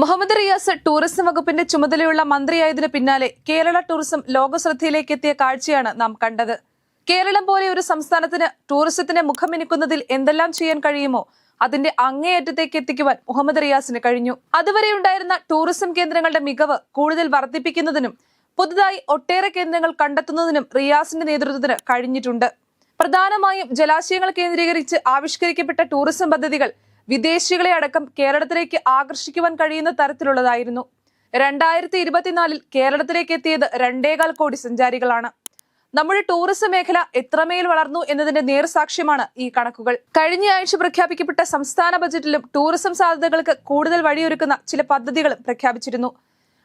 Muhammad Riyas tourism വകുപ്പിന്റെ ചുമതലയുള്ള മന്ത്രിയായതിനു പിന്നാലെ കേരള ടൂറിസം ലോകശ്രദ്ധയിലേക്ക് എത്തിയ കാഴ്ചയാണ് നാം കണ്ടത്. കേരളം പോലെ ഒരു സംസ്ഥാനത്തിന് ടൂറിസത്തിന് മുഖമിനുക്കുന്നതിൽ എന്തെല്ലാം ചെയ്യാൻ കഴിയുമോ അതിന്റെ അങ്ങേയറ്റത്തേക്ക് എത്തിക്കുവാൻ മുഹമ്മദ് റിയാസിന് കഴിഞ്ഞു. അതുവരെ ഉണ്ടായിരുന്ന ടൂറിസം കേന്ദ്രങ്ങളുടെ മികവ് കൂടുതൽ വർദ്ധിപ്പിക്കുന്നതിനും പുതുതായി ഒട്ടേറെ കേന്ദ്രങ്ങൾ കണ്ടെത്തുന്നതിനും റിയാസിന്റെ നേതൃത്വത്തിന് കഴിഞ്ഞിട്ടുണ്ട്. പ്രധാനമായും ജലാശയങ്ങൾ കേന്ദ്രീകരിച്ച് ആവിഷ്കരിക്കപ്പെട്ട ടൂറിസം പദ്ധതികൾ വിദേശികളെ അടക്കം കേരളത്തിലേക്ക് ആകർഷിക്കുവാൻ കഴിയുന്ന തരത്തിലുള്ളതായിരുന്നു. രണ്ടായിരത്തി ഇരുപത്തിനാലിൽ കേരളത്തിലേക്ക് എത്തിയത് രണ്ടേകാൽ കോടി സഞ്ചാരികളാണ്. നമ്മുടെ ടൂറിസം മേഖല എത്രമേൽ വളർന്നു എന്നതിന്റെ നേർസാക്ഷ്യമാണ് ഈ കണക്കുകൾ. കഴിഞ്ഞ ആഴ്ച പ്രഖ്യാപിക്കപ്പെട്ട സംസ്ഥാന ബജറ്റിലും ടൂറിസം സാധ്യതകൾക്ക് കൂടുതൽ വഴിയൊരുക്കുന്ന ചില പദ്ധതികളും പ്രഖ്യാപിച്ചിരുന്നു.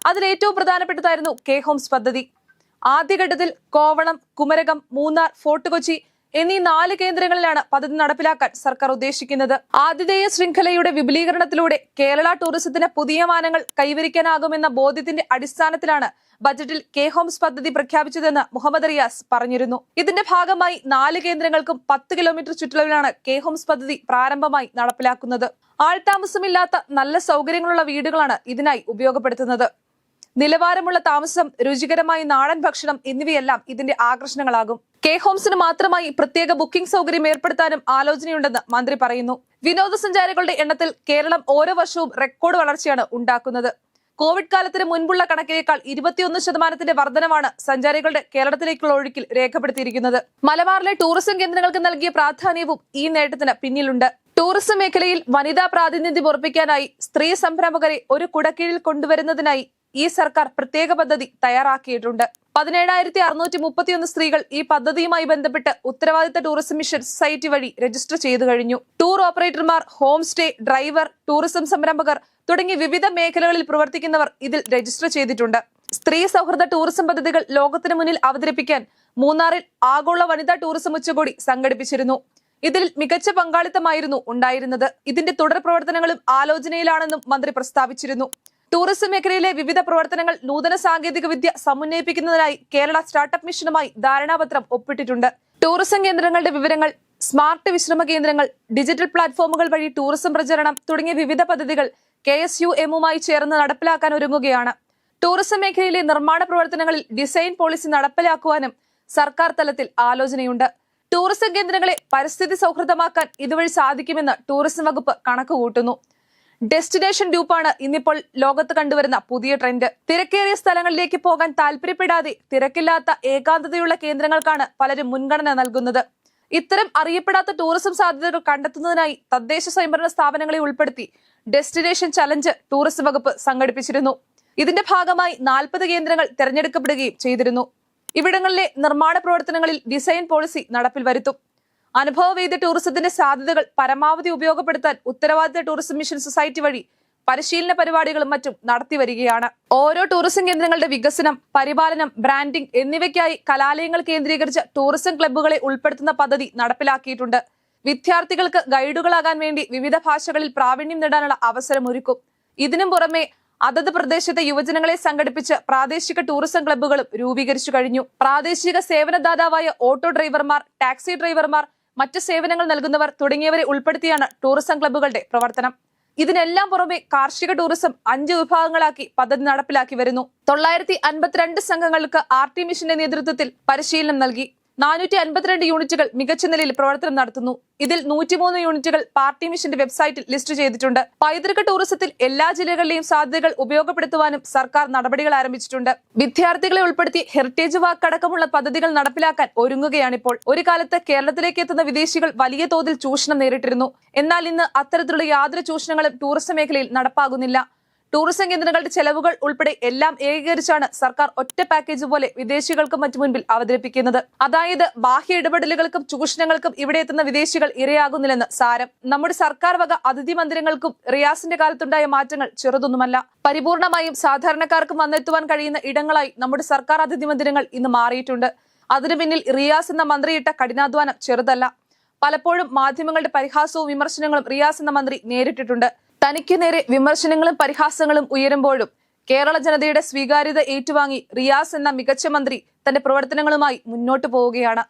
അതിൽ ഏറ്റവും പ്രധാനപ്പെട്ടതായിരുന്നു കെ ഹോംസ് പദ്ധതി. ആദ്യഘട്ടത്തിൽ കോവളം കുമരകം മൂന്നാർ ഫോർട്ട് കൊച്ചി എന്നീ നാല് കേന്ദ്രങ്ങളിലാണ് പദ്ധതി നടപ്പിലാക്കാൻ സർക്കാർ ഉദ്ദേശിക്കുന്നത്. ആതിഥേയ ശൃംഖലയുടെ വിപുലീകരണത്തിലൂടെ കേരള ടൂറിസത്തിന് പുതിയ മാനങ്ങൾ കൈവരിക്കാനാകുമെന്ന ബോധ്യത്തിന്റെ അടിസ്ഥാനത്തിലാണ് ബജറ്റിൽ കെ ഹോംസ് പദ്ധതി പ്രഖ്യാപിച്ചതെന്ന് മുഹമ്മദ് റിയാസ് പറഞ്ഞിരുന്നു. ഇതിന്റെ ഭാഗമായി നാല് കേന്ദ്രങ്ങൾക്കും പത്ത് കിലോമീറ്റർ ചുറ്റളവിലാണ് കെ ഹോംസ് പദ്ധതി പ്രാരംഭമായി നടപ്പിലാക്കുന്നത്. ആൾതാമസമില്ലാത്ത നല്ല സൗകര്യങ്ങളുള്ള വീടുകളാണ് ഇതിനായി ഉപയോഗപ്പെടുത്തുന്നത്. നിലവാരമുള്ള താമസം രുചികരമായ നാടൻ ഭക്ഷണം എന്നിവയെല്ലാം ഇതിന്റെ ആകർഷണങ്ങളാകും. കെ ഹോംസിന് മാത്രമായി പ്രത്യേക ബുക്കിംഗ് സൗകര്യം ഏർപ്പെടുത്താനും ആലോചനയുണ്ടെന്ന് മന്ത്രി പറയുന്നു. വിനോദസഞ്ചാരികളുടെ എണ്ണത്തിൽ കേരളം ഓരോ വർഷവും റെക്കോർഡ് വളർച്ചയാണ് ഉണ്ടാക്കുന്നത്. കോവിഡ് കാലത്തിന് മുൻപുള്ള കണക്കിനേക്കാൾ ഇരുപത്തിയൊന്ന് ശതമാനത്തിന്റെ വർധനമാണ് സഞ്ചാരികളുടെ കേരളത്തിലേക്കുള്ള ഒഴുക്കിൽ രേഖപ്പെടുത്തിയിരിക്കുന്നത്. മലബാറിലെ ടൂറിസം കേന്ദ്രങ്ങൾക്ക് നൽകിയ പ്രാധാന്യവും ഈ നേട്ടത്തിന് പിന്നിലുണ്ട്. ടൂറിസം മേഖലയിൽ വനിതാ പ്രാതിനിധ്യം ഉറപ്പിക്കാനായി സ്ത്രീ സംരംഭകരെ ഒരു കുടക്കീഴിൽ കൊണ്ടുവരുന്നതിനായി ഈ സർക്കാർ പ്രത്യേക പദ്ധതി തയ്യാറാക്കിയിട്ടുണ്ട്. പതിനേഴായിരത്തി അറുന്നൂറ്റി മുപ്പത്തിയൊന്ന് സ്ത്രീകൾ ഈ പദ്ധതിയുമായി ബന്ധപ്പെട്ട് ഉത്തരവാദിത്ത ടൂറിസം മിഷൻ സൊസൈറ്റി വഴി രജിസ്റ്റർ ചെയ്തു കഴിഞ്ഞു. ടൂർ ഓപ്പറേറ്റർമാർ ഹോം സ്റ്റേ ഡ്രൈവർ ടൂറിസം സംരംഭകർ തുടങ്ങി വിവിധ മേഖലകളിൽ പ്രവർത്തിക്കുന്നവർ ഇതിൽ രജിസ്റ്റർ ചെയ്തിട്ടുണ്ട്. സ്ത്രീ സൗഹൃദ ടൂറിസം പദ്ധതികൾ ലോകത്തിന് മുന്നിൽ അവതരിപ്പിക്കാൻ മൂന്നാറിൽ ആഗോള വനിതാ ടൂറിസം ഉച്ചകോടി സംഘടിപ്പിച്ചിരുന്നു. ഇതിൽ മികച്ച പങ്കാളിത്തമായിരുന്നു ഉണ്ടായിരുന്നത്. ഇതിന്റെ തുടർ പ്രവർത്തനങ്ങളും ആലോചനയിലാണെന്നും മന്ത്രി പ്രസ്താവിച്ചിരുന്നു. ടൂറിസം മേഖലയിലെ വിവിധ പ്രവർത്തനങ്ങൾ നൂതന സാങ്കേതിക വിദ്യ സമന്വയിപ്പിക്കുന്നതിനായി കേരള സ്റ്റാർട്ടപ്പ് മിഷനുമായി ധാരണാപത്രം ഒപ്പിട്ടിട്ടുണ്ട്. ടൂറിസം കേന്ദ്രങ്ങളുടെ വിവരങ്ങൾ സ്മാർട്ട് വിശ്രമ കേന്ദ്രങ്ങൾ ഡിജിറ്റൽ പ്ലാറ്റ്ഫോമുകൾ വഴി ടൂറിസം പ്രചരണം തുടങ്ങിയ വിവിധ പദ്ധതികൾ കെ എസ് യു എമ്മുമായി ചേർന്ന് നടപ്പിലാക്കാൻ ഒരുങ്ങുകയാണ്. ടൂറിസം മേഖലയിലെ നിർമ്മാണ പ്രവർത്തനങ്ങളിൽ ഡിസൈൻ പോളിസി നടപ്പിലാക്കുവാനും സർക്കാർ തലത്തിൽ ആലോചനയുണ്ട്. ടൂറിസം കേന്ദ്രങ്ങളെ പരിസ്ഥിതി സൗഹൃദമാക്കാൻ ഇതുവഴി സാധിക്കുമെന്ന് ടൂറിസം വകുപ്പ് കണക്കുകൂട്ടുന്നു. ഡെസ്റ്റിനേഷൻ ഡ്യൂപ്പാണ് ഇന്നിപ്പോൾ ലോകത്ത് കണ്ടുവരുന്ന പുതിയ ട്രെൻഡ് തിരക്കേറിയ സ്ഥലങ്ങളിലേക്ക് പോകാൻ താല്പര്യപ്പെടാതെ തിരക്കില്ലാത്ത ഏകാന്തതയുള്ള കേന്ദ്രങ്ങൾക്കാണ് പലരും മുൻഗണന നൽകുന്നത്. ഇത്തരം അറിയപ്പെടാത്ത ടൂറിസം സാധ്യതകൾ കണ്ടെത്തുന്നതിനായി തദ്ദേശ സ്വയംഭരണ സ്ഥാപനങ്ങളെ ഉൾപ്പെടുത്തി ഡെസ്റ്റിനേഷൻ ചലഞ്ച് ടൂറിസം വകുപ്പ് സംഘടിപ്പിച്ചിരുന്നു. ഇതിന്റെ ഭാഗമായി നാൽപ്പത് കേന്ദ്രങ്ങൾ തെരഞ്ഞെടുക്കപ്പെടുകയും ചെയ്തിരുന്നു. ഇവിടങ്ങളിലെ നിർമ്മാണ പ്രവർത്തനങ്ങളിൽ ഡിസൈൻ പോളിസി നടപ്പിൽ വരുത്തും. അനുഭവവേദ്യ ടൂറിസത്തിന്റെ സാധ്യതകൾ പരമാവധി ഉപയോഗപ്പെടുത്താൻ ഉത്തരവാദിത്ത ടൂറിസം മിഷൻ സൊസൈറ്റി വഴി പരിശീലന പരിപാടികളും മറ്റും നടത്തി വരികയാണ്. ഓരോ ടൂറിസം കേന്ദ്രങ്ങളുടെ വികസനം പരിപാലനം ബ്രാൻഡിംഗ് എന്നിവയ്ക്കായി കലാലയങ്ങൾ കേന്ദ്രീകരിച്ച് ടൂറിസം ക്ലബ്ബുകളെ ഉൾപ്പെടുത്തുന്ന പദ്ധതി നടപ്പിലാക്കിയിട്ടുണ്ട്. വിദ്യാർത്ഥികൾക്ക് ഗൈഡുകളാകാൻ വേണ്ടി വിവിധ ഭാഷകളിൽ പ്രാവീണ്യം നേടാനുള്ള അവസരമൊരുക്കും. ഇതിനും പുറമെ അതത് പ്രദേശത്തെ യുവജനങ്ങളെ സംഘടിപ്പിച്ച് പ്രാദേശിക ടൂറിസം ക്ലബ്ബുകളും രൂപീകരിച്ചു കഴിഞ്ഞു. പ്രാദേശിക സേവനദാതാവായ ഓട്ടോ ഡ്രൈവർമാർ ടാക്സി ഡ്രൈവർമാർ മറ്റ് സേവനങ്ങൾ നൽകുന്നവർ തുടങ്ങിയവരെ ഉൾപ്പെടുത്തിയാണ് ടൂറിസം ക്ലബ്ബുകളുടെ പ്രവർത്തനം. ഇതിനെല്ലാം പുറമെ കാർഷിക ടൂറിസം അഞ്ച് വിഭാഗങ്ങളാക്കി പദ്ധതി നടപ്പിലാക്കി വരുന്നു. തൊള്ളായിരത്തി അൻപത്തിരണ്ട് സംഘങ്ങൾക്ക് ആർ ടി മിഷന്റെ നേതൃത്വത്തിൽ പരിശീലനം നൽകി. നാനൂറ്റി അൻപത്തിരണ്ട് യൂണിറ്റുകൾ മികച്ച നിലയിൽ പ്രവർത്തനം നടത്തുന്നു. ഇതിൽ നൂറ്റിമൂന്ന് യൂണിറ്റുകൾ പാർട്ടി മിഷന്റെ വെബ്സൈറ്റിൽ ലിസ്റ്റ് ചെയ്തിട്ടുണ്ട്. പൈതൃക ടൂറിസത്തിൽ എല്ലാ ജില്ലകളിലെയും സാധ്യതകൾ ഉപയോഗപ്പെടുത്തുവാനും സർക്കാർ നടപടികൾ ആരംഭിച്ചിട്ടുണ്ട്. വിദ്യാർത്ഥികളെ ഉൾപ്പെടുത്തി ഹെറിറ്റേജ് വാക്ക് അടക്കമുള്ള പദ്ധതികൾ നടപ്പിലാക്കാൻ ഒരുങ്ങുകയാണിപ്പോൾ. ഒരു കാലത്ത് കേരളത്തിലേക്ക് എത്തുന്ന വിദേശികൾ വലിയ തോതിൽ ചൂഷണം നേരിട്ടിരുന്നു. എന്നാൽ ഇന്ന് അത്തരത്തിലുള്ള യാതൊരു ചൂഷണങ്ങളും ടൂറിസം മേഖലയിൽ നടപ്പാകുന്നില്ല. ടൂറിസം കേന്ദ്രങ്ങളുടെ ചെലവുകൾ ഉൾപ്പെടെ എല്ലാം ഏകീകരിച്ചാണ് സർക്കാർ ഒറ്റ പാക്കേജ് പോലെ വിദേശികൾക്കും മറ്റു മുൻപിൽ അവതരിപ്പിക്കുന്നത്. അതായത് ബാഹ്യ ഇടപെടലുകൾക്കും ചൂഷണങ്ങൾക്കും ഇവിടെ എത്തുന്ന വിദേശികൾ ഇരയാകുന്നില്ലെന്ന് സാരം. നമ്മുടെ സർക്കാർ വക അതിഥി മന്ദിരങ്ങൾക്കും റിയാസിന്റെ കാലത്തുണ്ടായ മാറ്റങ്ങൾ ചെറുതൊന്നുമല്ല. പരിപൂർണമായും സാധാരണക്കാർക്കും വന്നെത്തുവാൻ കഴിയുന്ന ഇടങ്ങളായി നമ്മുടെ സർക്കാർ അതിഥി മന്ദിരങ്ങൾ ഇന്ന് മാറിയിട്ടുണ്ട്. അതിനു പിന്നിൽ റിയാസ് എന്ന മന്ത്രിയിട്ട കഠിനാധ്വാനം ചെറുതല്ല. പലപ്പോഴും മാധ്യമങ്ങളുടെ പരിഹാസവും വിമർശനങ്ങളും റിയാസ് എന്ന മന്ത്രി നേരിട്ടിട്ടുണ്ട്. തനിക്ക് നേരെ വിമർശനങ്ങളും പരിഹാസങ്ങളും ഉയരുമ്പോഴും കേരള ജനതയുടെ സ്വീകാര്യത ഏറ്റുവാങ്ങി റിയാസ് എന്ന മികച്ച മന്ത്രി തന്റെ പ്രവർത്തനങ്ങളുമായി മുന്നോട്ടു പോവുകയാണ്.